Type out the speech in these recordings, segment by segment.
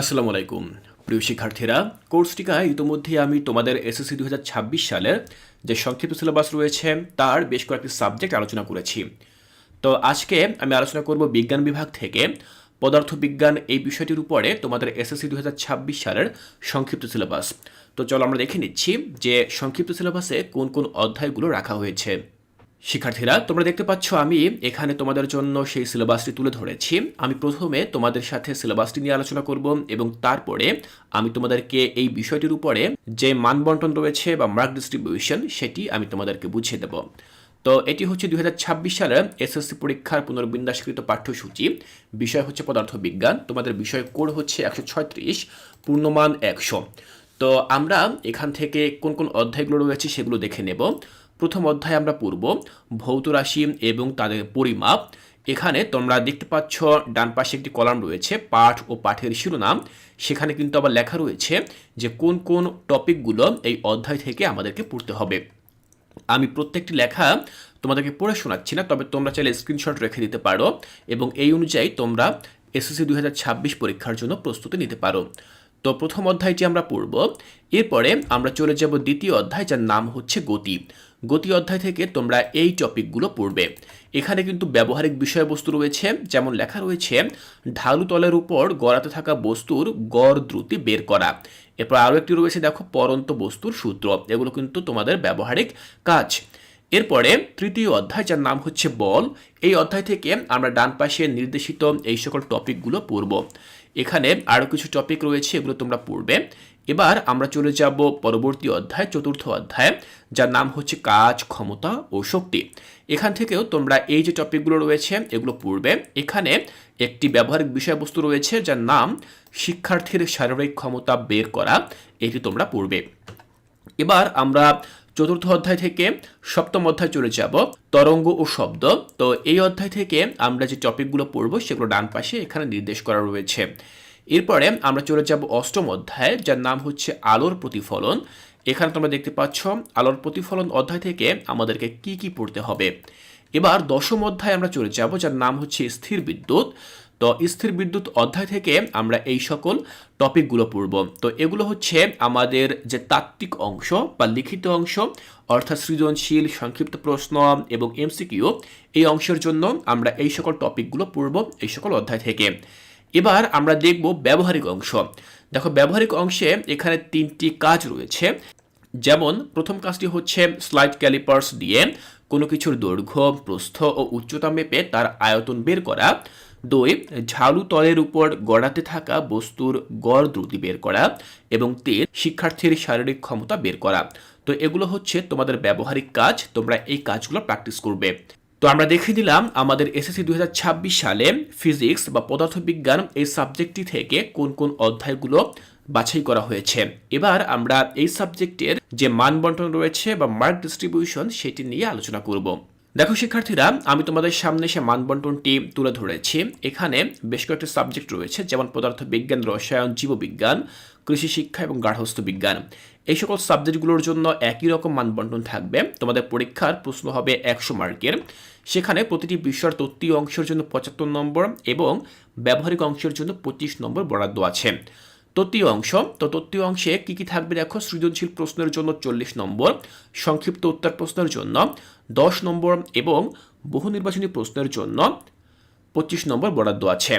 আসসালামু আলাইকুম। প্রিয় শিক্ষার্থীরা কোর্স টিকায় ইতিমধ্যে আমি তোমাদের এসএসসি দু হাজার ছাব্বিশ সালের যে সংক্ষিপ্ত সিলেবাস রয়েছে, তার বেশ কয়েকটি সাবজেক্ট আলোচনা করেছি। তো আজকে আমি আলোচনা করব বিজ্ঞান বিভাগ থেকে পদার্থবিজ্ঞান এই বিষয়টির উপরে তোমাদের এসএসসি দু হাজার ছাব্বিশ সালের সংক্ষিপ্ত সিলেবাস। তো চলো আমরা দেখে নিচ্ছি যে সংক্ষিপ্ত সিলেবাসে কোন কোন অধ্যায়গুলো রাখা হয়েছে। শিক্ষার্থীরা, তোমরা দেখতে পাচ্ছ আমি এখানে তোমাদের জন্য সেই সিলেবাসটি তুলে ধরেছি। আমি প্রথমে তোমাদের সাথে সিলেবাসটি নিয়ে আলোচনা করব এবং তারপরে আমি তোমাদেরকে এই বিষয়টির উপরে যে মানবন্টন রয়েছে বা মার্ক ডিস্ট্রিবিউশন সেটি আমি তোমাদেরকে বুঝিয়ে দেব। তো এটি হচ্ছে দুই হাজার ছাব্বিশ সালের এসএসসি পরীক্ষার পুনর্বিন্যাসকৃত পাঠ্যসূচি। বিষয় হচ্ছে পদার্থবিজ্ঞান। তোমাদের বিষয় কোড হচ্ছে একশো ছয়ত্রিশ, পূর্ণমান একশো। তো আমরা এখান থেকে কোন কোন অধ্যায়গুলো রয়েছে সেগুলো দেখে নেব। প্রথম অধ্যায় আমরা পূর্ব ভৌত রাশি এবং তাদের পরিমাপ। এখানে তোমরা দেখতে পাচ্ছ, ডান পাশে একটি কলাম রয়েছে, পাঠ ও পাঠের শিরোনাম। সেখানে কিন্তু আবার লেখা রয়েছে যে কোন কোন টপিকগুলো এই অধ্যায় থেকে আমাদেরকে পড়তে হবে। আমি প্রত্যেকটি লেখা তোমাদেরকে পড়ে শোনাচ্ছি না, তবে তোমরা চাইলে স্ক্রিনশট রেখে দিতে পারো এবং এই অনুযায়ী তোমরা এসএসসি দুই হাজার ছাব্বিশ পরীক্ষার জন্য প্রস্তুতি নিতে পারো। তো প্রথম অধ্যায়টি আমরা পড়ব। এরপরে আমরা চলে যাব দ্বিতীয় অধ্যায়, যার নাম হচ্ছে গতি। গতি অধ্যায় থেকে তোমরা এই টপিকগুলো পড়বে। এখানে কিন্তু ব্যবহারিক বিষয়বস্তু রয়েছে, যেমন লেখা রয়েছে, ঢালু তলের উপর গড়াতে থাকা বস্তুর গড় দ্রুতি বের করা। এরপর আরও একটি রয়েছে, দেখো, পরন্ত বস্তুর সূত্র। এগুলো কিন্তু তোমাদের ব্যবহারিক কাজ। এরপরে তৃতীয় অধ্যায়, যার নাম হচ্ছে বল। এই অধ্যায় থেকে আমরা ডান পাশে নির্দেশিত এই সকল টপিকগুলো পড়ব। এখানে আরও কিছু টপিক রয়েছে, এগুলো তোমরা পড়বে। এবার আমরা চলে যাব পরবর্তী অধ্যায়, চতুর্থ অধ্যায়, যার নাম হচ্ছে কাজ, ক্ষমতা ও শক্তি। এখান থেকেও তোমরা এই যে টপিকগুলো রয়েছে, এগুলো পড়বে। এখানে একটি ব্যবহারিক বিষয়বস্তু রয়েছে, যার নাম শিক্ষার্থীর শারীরিক ক্ষমতা বের করা। এটি তোমরা পড়বে। এবার আমরা চতুর্থ অধ্যায় থেকে সপ্তম অধ্যায় চলে যাব, তরঙ্গ ও শব্দ। তো এই অধ্যায় থেকে আমরা যে টপিকগুলো পড়ব, সেগুলো ডান পাশে এখানে নির্দেশ করা রয়েছে। এরপরে আমরা চলে যাব অষ্টম অধ্যায়, যার নাম হচ্ছে আলোর প্রতিফলন। এখানে তোমরা দেখতে পাচ্ছ, আলোর প্রতিফলন অধ্যায় থেকে আমাদেরকে কি কি পড়তে হবে। এবার দশম অধ্যায় আমরা চলে যাব, যার নাম হচ্ছে স্থির বিদ্যুৎ। তো স্থির বিদ্যুৎ অধ্যায় থেকে আমরা এই সকল টপিকগুলো পড়ব। তো এগুলো হচ্ছে আমাদের যে তাত্ত্বিক অংশ বা লিখিত অংশ, অর্থাৎ সৃজনশীল, সংক্ষিপ্ত প্রশ্ন এবং এমসিকিউ এই অংশের জন্য আমরা এই সকল টপিকগুলো পড়ব এই সকল অধ্যায় থেকে। এবার আমরা দেখব ব্যবহারিক অংশ। দেখো, ব্যবহারিক অংশে এখানে তিনটি কাজ রয়েছে। যেমন, প্রথম কাজটি হচ্ছে স্লাইড ক্যালিপার্স দিয়ে কোনো কিছুর দৈর্ঘ্য, প্রস্থ ও উচ্চতা মেপে তার আয়তন বের করা। দুই ঝালু তলের উপর গড়াতে থাকা বস্তুর গড় দ্রুতি বের করা এবং তিন শিক্ষার্থীর শারীরিক ক্ষমতা বের করা। তো এগুলো হচ্ছে তোমাদের ব্যবহারিক কাজ, তোমরা এই কাজগুলো প্র্যাকটিস করবে। তো আমরা দেখে দিলাম আমাদের এসএসসি দুই হাজার ছাব্বিশ সালে ফিজিক্স বা পদার্থবিজ্ঞান এই সাবজেক্টটি থেকে কোন কোন অধ্যায়গুলো বাছাই করা হয়েছে। এবার আমরা এই সাবজেক্টের যে মানবন্টন রয়েছে বা মার্ক ডিস্ট্রিবিউশন সেটি নিয়ে আলোচনা করব। দেখো, শিক্ষার্থীরা, আমি তোমাদের সামনে সে মানবন্টনটি তুলে ধরেছি। এখানে বেশ কয়েকটি সাবজেক্ট রয়েছে, যেমন পদার্থ বিজ্ঞান রসায়ন, জীববিজ্ঞান, কৃষি শিক্ষা এবং গার্হস্থ্য বিজ্ঞান। এই সকল সাবজেক্টগুলোর জন্য একই রকম মানবন্টন থাকবে। তোমাদের পরীক্ষার প্রশ্ন হবে একশো মার্কের। সেখানে প্রতিটি বিষয়ের তত্ত্বীয় অংশের জন্য পঁচাত্তর নম্বর এবং ব্যবহারিক অংশের জন্য পঁচিশ নম্বর বরাদ্দ আছে। তত্ত্বীয় অংশ, তো তত্ত্বীয় অংশে কি কি থাকবে দেখো, সৃজনশীল প্রশ্নের জন্য চল্লিশ নম্বর, সংক্ষিপ্ত উত্তর প্রশ্নের জন্য দশ নম্বর এবং বহু নির্বাচনী প্রশ্নের জন্য পঁচিশ নম্বর বরাদ্দ আছে।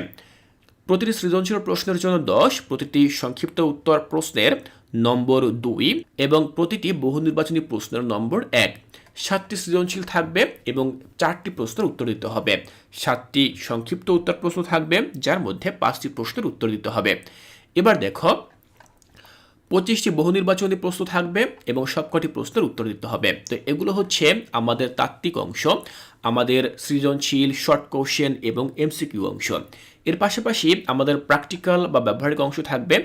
প্রতিটি সৃজনশীল প্রশ্নের জন্য দশ, প্রতিটি সংক্ষিপ্ত উত্তর প্রশ্নের নম্বর দুই এবং প্রতিটি বহু নির্বাচনী প্রশ্নের নম্বর এক। সাতটি সৃজনশীল থাকবে এবং চারটি প্রশ্নের উত্তর দিতে হবে। সাতটি সংক্ষিপ্ত উত্তর প্রশ্ন থাকবে, যার মধ্যে পাঁচটি প্রশ্নের উত্তর দিতে হবে। এবার দেখো পঁচিশটি বহু নির্বাচনী প্রশ্ন থাকবে এবং সবকটি প্রশ্নের উত্তর দিতে হবে। তো এগুলো হচ্ছে আমাদের তাত্ত্বিক অংশ, আমাদের সৃজনশীল শর্ট কোশ্চেন এবং এমসিকিউ অংশ। এর পাশাপাশি আমাদের প্র্যাকটিক্যাল বা ব্যবহারিক অংশ থাকবে।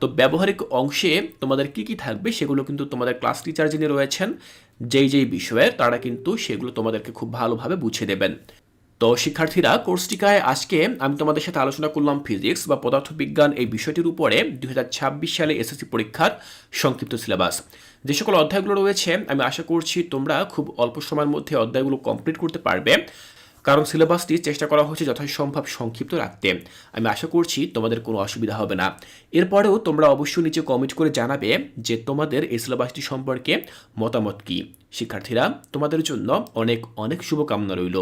তো ব্যবহারিক অংশে তোমাদের কি কি থাকবে সেগুলো কিন্তু তোমাদের ক্লাস টিচার যিনি রয়েছেন, যেই যেই বিষয়ে, তারা কিন্তু সেগুলো তোমাদেরকে খুব ভালোভাবে বুঝিয়ে দেবেন। তো শিক্ষার্থীরা কোর্স টিকায় আজকে আমি তোমাদের সাথে আলোচনা করলাম ফিজিক্স বা পদার্থবিজ্ঞান এই বিষয়টির উপরে দু হাজার ছাব্বিশ সালে এসএসসি পরীক্ষার সংক্ষিপ্ত সিলেবাস। যে সকল অধ্যায়গুলো রয়েছে, আমি আশা করছি তোমরা খুব অল্প সময়ের মধ্যে অধ্যায়গুলো কমপ্লিট করতে পারবে, কারণ সিলেবাসটি চেষ্টা করা হচ্ছে যথাসম্ভব সংক্ষিপ্ত রাখতে। আমি আশা করছি তোমাদের কোনো অসুবিধা হবে না। এরপরেও তোমরা অবশ্যই নিচে কমেন্ট করে জানাবে যে তোমাদের এই সিলেবাসটি সম্পর্কে মতামত কী। শিক্ষার্থীরা, তোমাদের জন্য অনেক অনেক শুভকামনা রইল।